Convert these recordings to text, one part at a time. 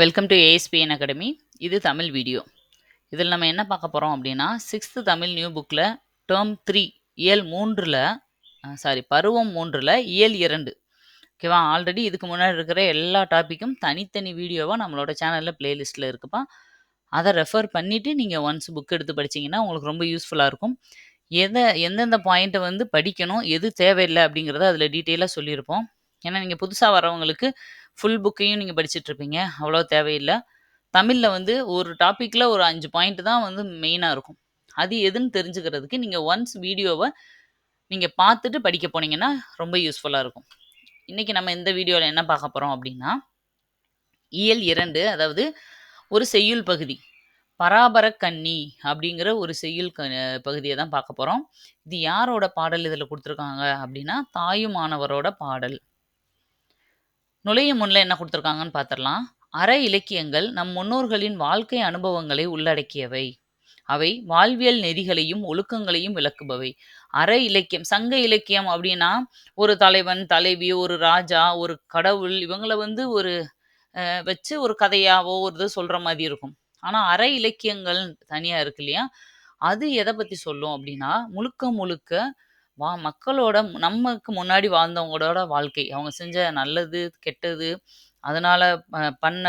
Welcome to ASPN academy இது Tamil video இதில் நம்ம என்ன பார்க்க போகிறோம் அப்படின்னா சிக்ஸ்த்து தமிழ் நியூ புக்கில் டேர்ம் த்ரீ இயல் மூன்றில் சாரி பருவம் மூன்றில் இயல் இரண்டு. ஓகேவா ஆல்ரெடி இதுக்கு முன்னாடி இருக்கிற எல்லா டாப்பிக்கும் தனித்தனி வீடியோவாக நம்மளோட சேனலில் பிளேலிஸ்ட்டில் இருக்குப்பா. அதை ரெஃபர் பண்ணிவிட்டு நீங்கள் ஒன்ஸ் புக் எடுத்து படிச்சீங்கன்னா உங்களுக்கு ரொம்ப யூஸ்ஃபுல்லாக இருக்கும். எதை எந்தெந்த பாயிண்ட்டை வந்து படிக்கணும் எது தேவையில்லை அப்படிங்கிறத அதில் டீட்டெயிலாக சொல்லியிருப்போம். ஏன்னா நீங்கள் புதுசாக வரவங்களுக்கு ஃபுல் புக்கையும் நீங்கள் படிச்சுட்டு இருப்பீங்க அவ்வளோ தேவையில்லை. தமிழில் வந்து ஒரு டாப்பிக்கில் ஒரு அஞ்சு பாயிண்ட் தான் வந்து மெயினாக இருக்கும். அது எதுன்னு தெரிஞ்சுக்கிறதுக்கு நீங்கள் ஒன்ஸ் வீடியோவை நீங்கள் பார்த்துட்டு படிக்க போனீங்கன்னா ரொம்ப யூஸ்ஃபுல்லாக இருக்கும். இன்றைக்கி நம்ம இந்த வீடியோவில் என்ன பார்க்க போகிறோம் அப்படின்னா இயல் இரண்டு அதாவது ஒரு செய்யுள் பகுதி பராபர கன்னி அப்படிங்கிற ஒரு செய்யுள் க பகுதியை தான் பார்க்க போகிறோம் இது யாரோட பாடல் இதில் கொடுத்துருக்காங்க அப்படின்னா தாயுமானவரோட பாடல். நுழையும் முன்னில் என்ன கொடுத்துருக்காங்கன்னு பார்த்துடலாம். அற இலக்கியங்கள் நம் முன்னோர்களின் வாழ்க்கை அனுபவங்களை உள்ளடக்கியவை. அவை வாழ்வியல் நெறிகளையும் ஒழுக்கங்களையும் விளக்குபவை. அற இலக்கியம் சங்க இலக்கியம் அப்படின்னா ஒரு தலைவன் தலைவி ஒரு ராஜா ஒரு கடவுள் இவங்களை வந்து ஒரு வச்சு ஒரு கதையாவோ ஒரு இது சொல்கிற மாதிரி இருக்கும். ஆனால் அற இலக்கியங்கள் தனியாக இருக்கு இல்லையா? அது எதை பற்றி சொல்லும் அப்படின்னா முழுக்க முழுக்க வா மக்களோட நமக்கு முன்னாடி வாழ்ந்தவங்களோட வாழ்க்கை. அவங்க செஞ்ச நல்லது கெட்டது அதனால் பண்ண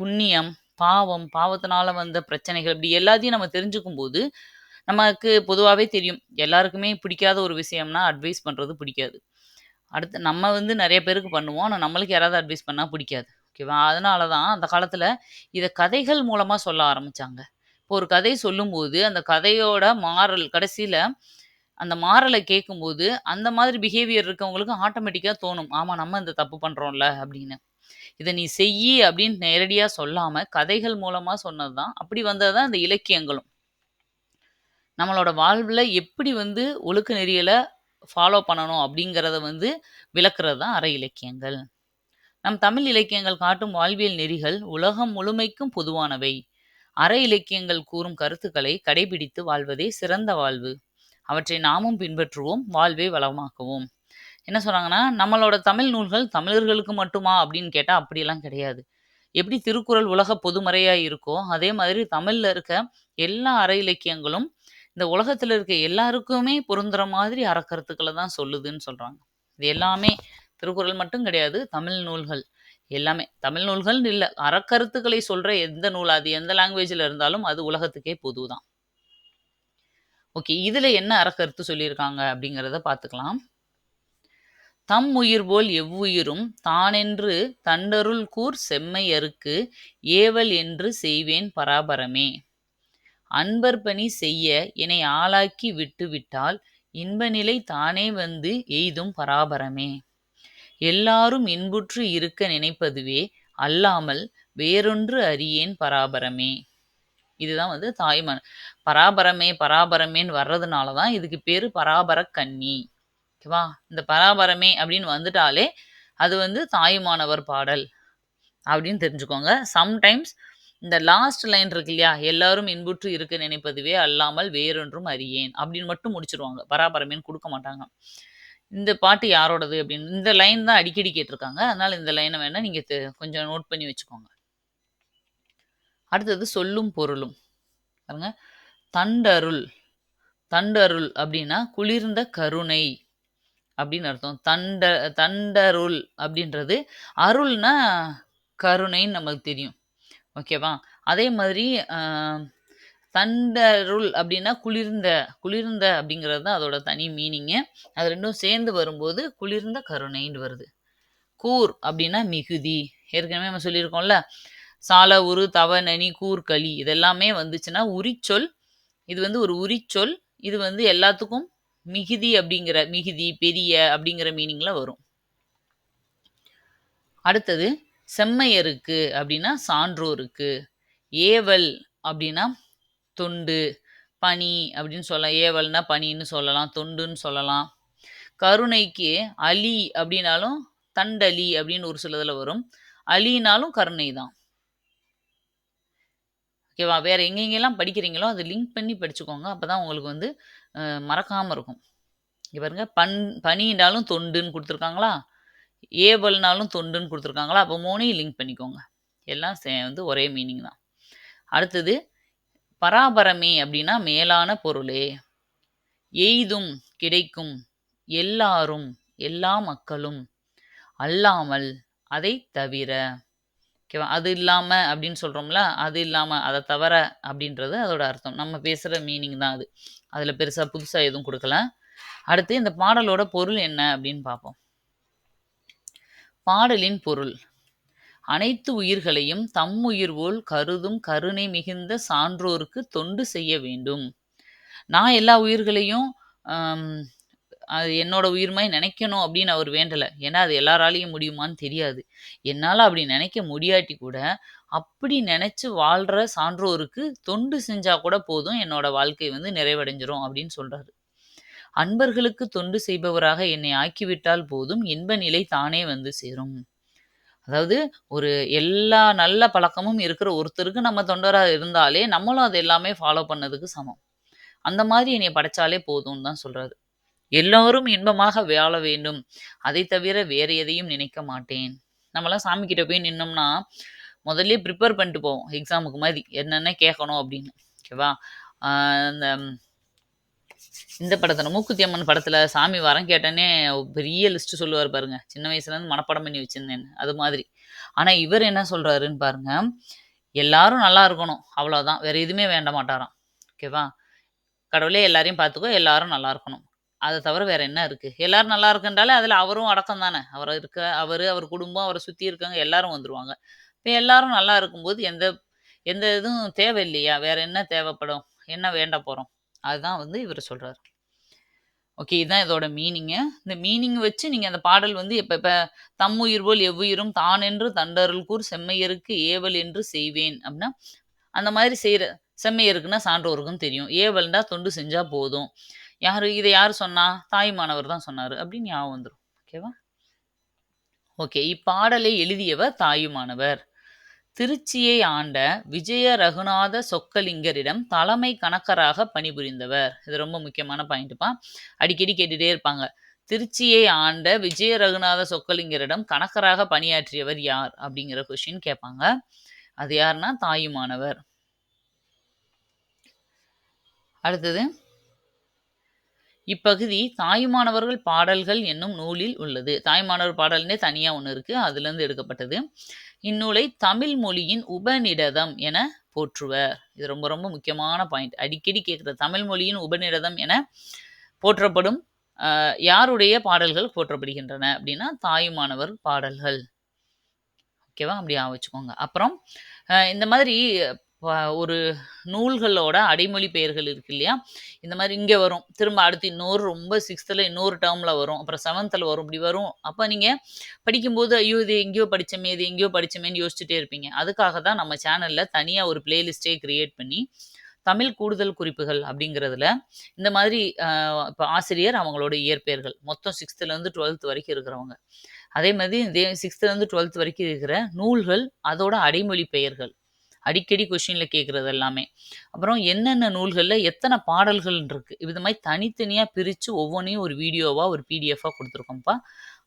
புண்ணியம் பாவம் பாவத்தினால வந்த பிரச்சனைகள் இப்படி எல்லாத்தையும் நம்ம தெரிஞ்சுக்கும் போது நமக்கு பொதுவாகவே தெரியும். எல்லாருக்குமே பிடிக்காத ஒரு விஷயம்னா அட்வைஸ் பண்ணுறது பிடிக்காது. அடுத்து நம்ம வந்து நிறைய பேருக்கு பண்ணுவோம். ஆனால் நம்மளுக்கு யாராவது அட்வைஸ் பண்ணால் பிடிக்காது. ஓகேவா அதனால தான் அந்த காலத்தில் இதை கதைகள் மூலமாக சொல்ல ஆரம்பித்தாங்க இப்போ ஒரு கதை சொல்லும்போது அந்த கதையோட மாறல் கடைசியில் அந்த மாறலை கேட்கும்போது அந்த மாதிரி பிஹேவியர் இருக்கவங்களுக்கு ஆட்டோமேட்டிக்காக தோணும். ஆமாம் நம்ம இந்த தப்பு பண்ணுறோம்ல அப்படின்னு. இதை நீ செய்யி அப்படின்னு நேரடியாக சொல்லாமல் கதைகள் மூலமாக சொன்னது தான் அப்படி வந்தது தான் இந்த இலக்கியங்களும். நம்மளோட வாழ்வில் எப்படி வந்து ஒழுக்க நெறியலை ஃபாலோ பண்ணணும் அப்படிங்கிறத வந்து விளக்குறது தான் அற இலக்கியங்கள். நம் தமிழ் இலக்கியங்கள் காட்டும் வாழ்வியல் நெறிகள் உலகம் முழுமைக்கும் பொதுவானவை. அற இலக்கியங்கள் கூறும் கருத்துக்களை கடைபிடித்து வாழ்வதே சிறந்த வாழ்வு. அவற்றை நாமும் பின்பற்றுவோம் வாழ்வை வளமாக்குவோம். என்ன சொல்கிறாங்கன்னா நம்மளோட தமிழ் நூல்கள் தமிழர்களுக்கு மட்டுமா அப்படின்னு கேட்டால் அப்படியெல்லாம் கிடையாது. எப்படி திருக்குறள் உலக பொதுமறையாக இருக்கோ அதே மாதிரி தமிழில் இருக்க எல்லா அற இலக்கியங்களும் இந்த உலகத்தில் இருக்க எல்லாருக்குமே பொருந்துற மாதிரி அறக்கருத்துக்களை தான் சொல்லுதுன்னு சொல்கிறாங்க இது எல்லாமே திருக்குறள் மட்டும் கிடையாது தமிழ் நூல்கள் எல்லாமே. தமிழ் நூல்கள் இல்லை அறக்கருத்துக்களை சொல்கிற எந்த நூல் அது எந்த லாங்குவேஜில் இருந்தாலும் அது உலகத்துக்கே பொதுதான். ஓகே இதில் என்ன அறக்கருத்து சொல்லியிருக்காங்க அப்படிங்கிறத பார்த்துக்கலாம். தம் உயிர் போல் எவ்வுயிரும் தானென்று தண்டருள் கூர் செம்மையருக்கு ஏவல் என்று செய்வேன் பராபரமே. அன்பர் பணி செய்ய என்னை ஆளாக்கி விட்டுவிட்டால் இன்பநிலை இன்ப நிலை தானே வந்து எய்தும் பராபரமே. எல்லாரும் இன்புற்று இருக்க நினைப்பதுவே அல்லாமல் வேறொன்று அறியேன் பராபரமே. இதுதான் வந்து தாய்மன். பராபரமே பராபரமேன்னு வர்றதுனால தான் இதுக்கு பேர் பராபர கன்னி. ஓகேவா? இந்த பராபரமே அப்படின்னு வந்துட்டாலே அது வந்து தாயுமானவர் பாடல் அப்படின்னு தெரிஞ்சுக்கோங்க. சம்டைம்ஸ் இந்த லாஸ்ட் லைன் இருக்கு இல்லையா? எல்லாரும் இன்புற்று இருக்க நினைப்பதுவே அல்லாமல் வேறொன்றும் அறியேன் அப்படின்னு மட்டும் முடிச்சிருவாங்க. பராபரமேன்னு கொடுக்க மாட்டாங்க. இந்த பாட்டு யாரோடது அப்படின்னு இந்த லைன் தான் அடிக்கடி கேட்டிருக்காங்க. அதனால இந்த லைனை வேணால் நீங்கள் கொஞ்சம் நோட் பண்ணி வச்சுக்கோங்க. அடுத்தது சொல்லும் பொருளும். பாருங்க. தண்டருள். தண்டருள் அப்படின்னா குளிர்ந்த கருணை அப்படின்னு அர்த்தம். தண்ட தண்டருள் அப்படின்றது அருள்னா கருணைன்னு நமக்கு தெரியும். ஓகேவா அதே மாதிரி தண்டருள் அப்படின்னா குளிர்ந்த குளிர்ந்த அப்படிங்கிறது தான் அதோட தனி மீனிங்கு அது ரெண்டும் சேர்ந்து வரும்போது குளிர்ந்த கருணைன்னு வருது. கூர் அப்படின்னா மிகுதி. ஏற்கனவே நம்ம சொல்லியிருக்கோம்ல. சால உரு தவ நனி கூர் களி இதெல்லாமே வந்துச்சுன்னா உரிச்சொல். இது வந்து ஒரு உரிச்சொல். இது வந்து எல்லாத்துக்கும் மிகுதி அப்படிங்கிற மிகுதி பெரிய அப்படிங்கிற மீனிங்ல வரும். அடுத்தது செம்மையருக்கு அப்படின்னா சான்றோருக்கு. ஏவல் அப்படின்னா தொண்டு பனி அப்படின்னு சொல்லலாம். ஏவல்னா பனின்னு சொல்லலாம் தொண்டுன்னு சொல்லலாம். கருணைக்கு அலி அப்படின்னாலும் தண்டலி அப்படின்னு ஒரு சிலதில் வரும். அலினாலும் கருணை தான் ஓகேவா வேறு எங்கெங்கெல்லாம் படிக்கிறீங்களோ அதை லிங்க் பண்ணி படிச்சுக்கோங்க அப்போ தான் உங்களுக்கு வந்து மறக்காமல் இருக்கும் இங்கே பாருங்க பண் பனினாலும் தொண்டுன்னு கொடுத்துருக்காங்களா ஏபல்னாலும் தொண்டுன்னு கொடுத்துருக்காங்களா அப்போ மூணையும் லிங்க் பண்ணிக்கோங்க எல்லாம் சே வந்து ஒரே மீனிங் தான். அடுத்தது பராபரமே அப்படின்னா மேலான பொருளே. எய்தும் கிடைக்கும். எல்லாரும் எல்லா மக்களும். அல்லாமல் அதை தவிர. ஓகேவா? அது இல்லாமல் அப்படின்னு சொல்கிறோம்ல அது இல்லாமல் அதை தவிர அப்படின்றது அதோட அர்த்தம். நம்ம பேசுகிற மீனிங் தான் அது. அதில் பெருசாக புதுசாக எதுவும் கொடுக்கல அடுத்து இந்த பாடலோட பொருள் என்ன அப்படின்னு பார்ப்போம். பாடலின் பொருள். அனைத்து உயிர்களையும் தம் உயிர் போல் கருதும் கருணை மிகுந்த சான்றோருக்கு தொண்டு செய்ய வேண்டும். நான் எல்லா உயிர்களையும் அது என்னோட உயிர் நினைக்கணும் அப்படின்னு அவர் வேண்டலை ஏன்னா அது எல்லாராலையும் முடியுமான்னு தெரியாது. என்னால் அப்படி நினைக்க முடியாட்டி கூட, அப்படி நினச்சி வாழ்கிற சான்றோருக்கு தொண்டு செஞ்சால் கூட போதும், என்னோட வாழ்க்கை வந்து நிறைவடைஞ்சிரும் அப்படின்னு சொல்கிறாரு அன்பர்களுக்கு தொண்டு செய்பவராக என்னை ஆக்கிவிட்டால் போதும், இன்ப நிலை தானே வந்து சேரும். அதாவது ஒரு எல்லா நல்ல பழக்கமும் இருக்கிற ஒருத்தருக்கு நம்ம தொண்டராக இருந்தாலே, நம்மளும் அது எல்லாமே ஃபாலோ பண்ணதுக்கு சமம். அந்த மாதிரி என்னை படைச்சாலே போதும்னு தான் சொல்கிறாரு எல்லோரும் இன்பமாக வாழ வேண்டும். அதை தவிர வேறு எதையும் நினைக்க மாட்டேன். நம்மளாம் சாமி கிட்ட போய் நின்னோம்னா, முதல்ல ப்ரிப்பேர் பண்ணிட்டு போவோம். எக்ஸாமுக்கு மாதிரி என்னென்ன கேட்கணும் அப்படின்னு. ஓகேவா? அந்த இந்த படத்தில் மூக்குத்தி அம்மன் படத்தில் சாமி வரம் கேட்டேன்னே பெரிய லிஸ்ட் சொல்லுவார் பாருங்க. சின்ன வயசுலேருந்து மனப்பாடம் பண்ணி வச்சிருந்தேன்னு. அது மாதிரி. ஆனால் இவர் என்ன சொல்கிறாருன்னு பாருங்க. எல்லாரும் நல்லா இருக்கணும். அவ்வளோதான். வேறு எதுவுமே வேண்ட மாட்டாராம். ஓகேவா? கடவுளே எல்லாரையும் பார்த்துக்கோ, எல்லாரும் நல்லா இருக்கணும். அதை தவிர வேற என்ன இருக்கு? எல்லாரும் நல்லா இருக்குன்றாலே அதுல அவரும் அடக்கம் தானே. அவர் இருக்க அவரு, அவர் குடும்பம், அவரை சுத்தி இருக்கவங்க எல்லாரும் வந்துருவாங்க. இப்போ எல்லாரும் நல்லா இருக்கும்போது எந்த எந்த இதுவும் தேவை இல்லையா? வேற என்ன தேவைப்படும்? என்ன வேண்ட போறோம்? அதுதான் வந்து இவர் சொல்றாரு. ஓகே. இதுதான் இதோட மீனிங்கு. இந்த மீனிங் வச்சு நீங்கள் அந்த பாடல் வந்து இப்போ இப்போ "தம்முயிர் போல் எவ்வுயிரும் என்று தண்டருள் கூர் செம்மையருக்கு ஏவல் என்று செய்வேன்" அப்படின்னா, அந்த மாதிரி செய்கிற செம்மையருக்குன்னா சான்றோருக்கும் தெரியும். ஏவல்னா தொண்டு செஞ்சால் போதும். யார் இதை யார் சொன்னா? தாயுமானவர் தான் சொன்னார் அப்படின்னு ஞாபகம் வந்துரும். ஓகேவா? ஓகே. இப்பாடலை எழுதியவர் தாயுமானவர். திருச்சியை ஆண்ட விஜய ரகுநாத சொக்கலிங்கரிடம் தலைமை கணக்கராக பணிபுரிந்தவர். இது ரொம்ப முக்கியமான பாயிண்ட்டுப்பா. அடிக்கடி கேட்டுகிட்டே இருப்பாங்க. திருச்சியை ஆண்ட விஜய ரகுநாத சொக்கலிங்கரிடம் கணக்கராக பணியாற்றியவர் யார்? அப்படிங்கிற கொஸ்டின் கேட்பாங்க. அது யாருன்னா தாயுமானவர். அடுத்தது. இப்பகுதி தாயுமானவர்கள் பாடல்கள் என்னும் நூலில் உள்ளது. தாயுமானவர் பாடல்னே தனியாக ஒன்று இருக்குது அதுலேருந்து எடுக்கப்பட்டது. இந்நூலை தமிழ் மொழியின் உபநிடதம் என போற்றுவர். இது ரொம்ப ரொம்ப முக்கியமான பாயிண்ட். அடிக்கடி கேட்குற தமிழ் மொழியின் உபநிடதம் என போற்றப்படும் யாருடைய பாடல்கள் போற்றப்படுகின்றன? அப்படின்னா தாயுமானவர் பாடல்கள். ஓகேவா? அப்படி வச்சுக்கோங்க. அப்புறம் இந்த மாதிரி ஒரு நூல்களோட அடைமொழி பெயர்கள் இருக்கு இல்லையா? இந்த மாதிரி இங்கே வரும். திரும்ப அடுத்து இன்னொரு ரொம்ப சிக்ஸ்த்தில் இன்னொரு டேர்மில் வரும். அப்புறம் செவன்த்தில் வரும். இப்படி வரும். அப்போ நீங்கள் படிக்கும்போது, ஐயோ! இது எங்கேயோ படித்தமே இது எங்கேயோ படித்தமேன்னு யோசிச்சுட்டே இருப்பீங்க. அதுக்காக தான் நம்ம சேனலில் தனியாக ஒரு பிளேலிஸ்ட்டே க்ரியேட் பண்ணி, தமிழ் கூடுதல் குறிப்புகள் அப்படிங்கிறதுல, இந்த மாதிரி இப்போ ஆசிரியர், அவங்களோட இயற்பெயர்கள். மொத்தம் 6த்துலேருந்து 12த் வரைக்கும் இருக்கிறவங்க. அதே மாதிரி இதே 6த்துலேருந்து 12த் வரைக்கும் இருக்கிற நூல்கள், அதோட அடைமொழி பெயர்கள். அடிக்கடி கொஷினில் கேட்குறது எல்லாமே. அப்புறம் என்னென்ன நூல்களில் எத்தனை பாடல்கள் இருக்குது இது மாதிரி தனித்தனியாக பிரித்து ஒவ்வொன்றையும் ஒரு வீடியோவாக ஒரு பிடிஎஃபாக கொடுத்துருக்கோம்ப்பா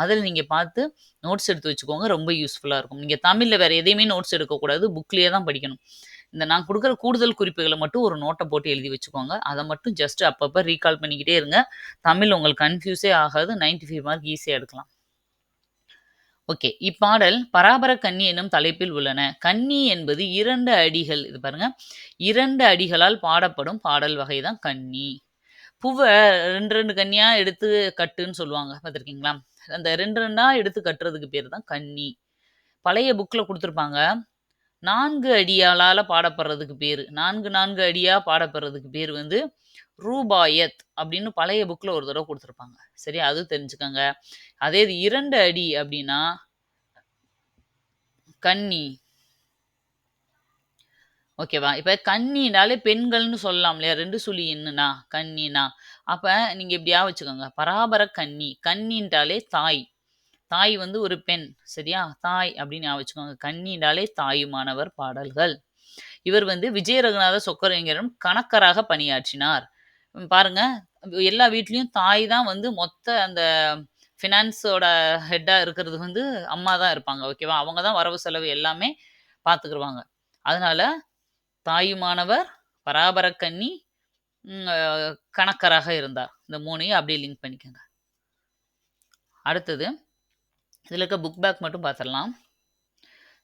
அதில் நீங்கள் பார்த்து நோட்ஸ் எடுத்து வச்சுக்கோங்க. ரொம்ப யூஸ்ஃபுல்லாக இருக்கும். நீங்கள் தமிழில் வேறு எதையுமே நோட்ஸ் எடுக்கக்கூடாது. புக்லேயே தான் படிக்கணும். இந்த நான் கொடுக்குற கூடுதல் குறிப்புகளை மட்டும் ஒரு நோட்டை போட்டு எழுதி வச்சுக்கோங்க. அதை மட்டும் ஜஸ்ட் அப்பப்போ ரீகால் பண்ணிக்கிட்டே இருங்க. தமிழ் உங்களுக்கு கன்ஃப்யூஸே ஆகாது. 95 மார்க் ஈஸியாக எடுக்கலாம். ஓகே. இப்பாடல் பராபர கன்னி என்னும் தலைப்பில் உள்ளன. கன்னி என்பது இரண்டு அடிகள் இது பாருங்க. இரண்டு அடிகளால் பாடப்படும் பாடல் வகை தான் கன்னி. பூவை ரெண்டு ரெண்டு கன்னியாக எடுத்து கட்டுன்னு சொல்லுவாங்க. பார்த்துருக்கீங்களா? அந்த 2, 2ஆ எடுத்து கட்டுறதுக்கு பேர் தான் கன்னி. பழைய புக்கில் கொடுத்துருப்பாங்க நான்கு அடியாளால் பாடப்படுறதுக்கு பேர் நான்கு நான்கு அடியாக பாடப்படுறதுக்கு பேர் வந்து ரூபாயத் அப்படின்னு பழைய புக்கில் ஒரு தடவை கொடுத்துருப்பாங்க சரி அது தெரிஞ்சுக்கோங்க அதே இது இரண்டு அடி அப்படின்னா கன்னி. ஓகேவா? இப்போ கன்னினாலே பெண்கள்னு சொல்லலாம் இல்லையா? ரெண்டு சுழி எண்ணுனா, கன்னினா. அப்போ நீங்கள் இப்படியா வச்சுக்கோங்க. பராபர கன்னி. கன்னின்றாலே தாய். தாய் வந்து ஒரு பெண். சரியா? தாய் அப்படின்னு ஞாபகம் வச்சுக்கோங்க. கன்னினாலே தாயுமானவர் பாடல்கள். இவர் வந்து விஜய ரகுநாத சொக்கரங்கரும் கணக்கராக பணியாற்றினார். பாருங்க, எல்லா வீட்லேயும் தாய் தான் வந்து மொத்த அந்த ஃபினான்ஸோட ஹெட்டாக இருக்கிறது வந்து அம்மா தான் இருப்பாங்க. ஓகேவா? அவங்க தான் வரவு செலவு எல்லாமே பார்த்துக்குருவாங்க அதனால தாயுமானவர் பராபரக்கண்ணி கணக்கராக இருந்தார் இந்த மூணையும் அப்படியே லிங்க் பண்ணிக்கோங்க அடுத்தது இதில் இருக்க புக் பேக் மட்டும் பார்த்துடலாம்.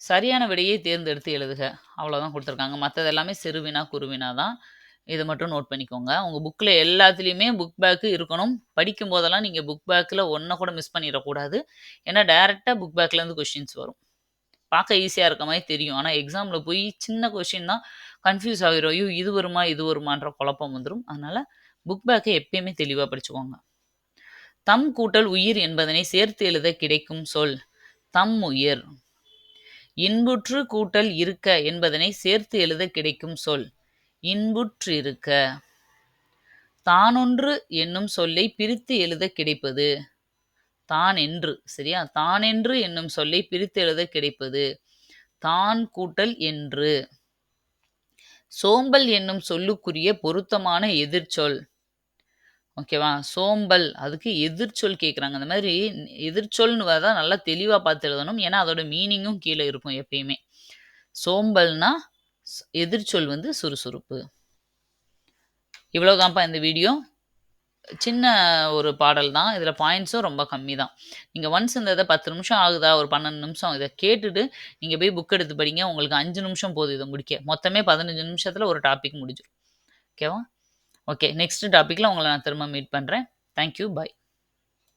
சரியான விடையை தேர்ந்தெடுத்து எழுதுக. அவ்வளோதான் கொடுத்துருக்காங்க. மற்றது எல்லாமே சிறுவினா குருவினா தான். இதை மட்டும் நோட் பண்ணிக்கோங்க. உங்கள் புக்கில் எல்லாத்துலேயுமே புக் பேக்கு இருக்கணும். படிக்கும் போதெல்லாம் நீங்கள் புக் பேக்கில் ஒன்றை கூட மிஸ் பண்ணிடக்கூடாது. ஏன்னா டைரெக்டாக புக் பேக்லேருந்து கொஷின்ஸ் வரும். பார்க்க ஈஸியாக இருக்க மாதிரி தெரியும். ஆனால் எக்ஸாமில் போய் சின்ன கொஷின் தான் கன்ஃபியூஸ் ஆகிரும் ஐயோ இது வருமா இது வருமான்ற குழப்பம் வந்துடும் அதனால் புக் பேக்கை எப்பயுமே தெளிவாக படிச்சுக்கோங்க. தம் கூட்டல் உயிர் என்பதனை சேர்த்து எழுத கிடைக்கும் சொல். தம் உயிர். இன்புற்று கூட்டல் இருக்க என்பதனை சேர்த்து எழுத கிடைக்கும் சொல். இன்புற்று இருக்க. தானொன்று என்னும் சொல்லை பிரித்து எழுத கிடைப்பது. தான் என்று சரியா? தானென்று என்னும் சொல்லை பிரித்து எழுத கிடைப்பது. தான் கூட்டல் என்று. சோம்பல் என்னும் சொல்லுக்குரிய பொருத்தமான எதிர்ச்சொல். ஓகேவா? சோம்பல் அதுக்கு எதிர்ச்சொல் கேட்குறாங்க அந்த மாதிரி எதிர்ச்சொல்னு தான் நல்லா தெளிவாக பார்த்து எழுதணும். ஏன்னா அதோட மீனிங்கும் கீழே இருக்கும் எப்பயுமே. சோம்பல்னா எதிர்ச்சொல் வந்து சுறுசுறுப்பு. இவ்வளோதான்ப்பா இந்த வீடியோ. சின்ன ஒரு பாடல் தான். இதில் பாயிண்ட்ஸும் ரொம்ப கம்மி தான். நீங்கள் ஒன்ஸ் இந்த இதை பத்து நிமிஷம் ஆகுதா? ஒரு பன்னெண்டு நிமிஷம் இதை கேட்டுட்டு நீங்கள் போய் புக் எடுத்து படிங்க. உங்களுக்கு அஞ்சு நிமிஷம் போதும் இதை முடிக்க. மொத்தமே பதினஞ்சு நிமிஷத்தில் ஒரு டாபிக் முடிஞ்சிடும் ஓகேவா? ஓகே நெக்ஸ்ட் டாப்பிக்கில் உங்களை நான் திரும்ப மீட் பண்ணுறேன் தேங்க்யூ பாய்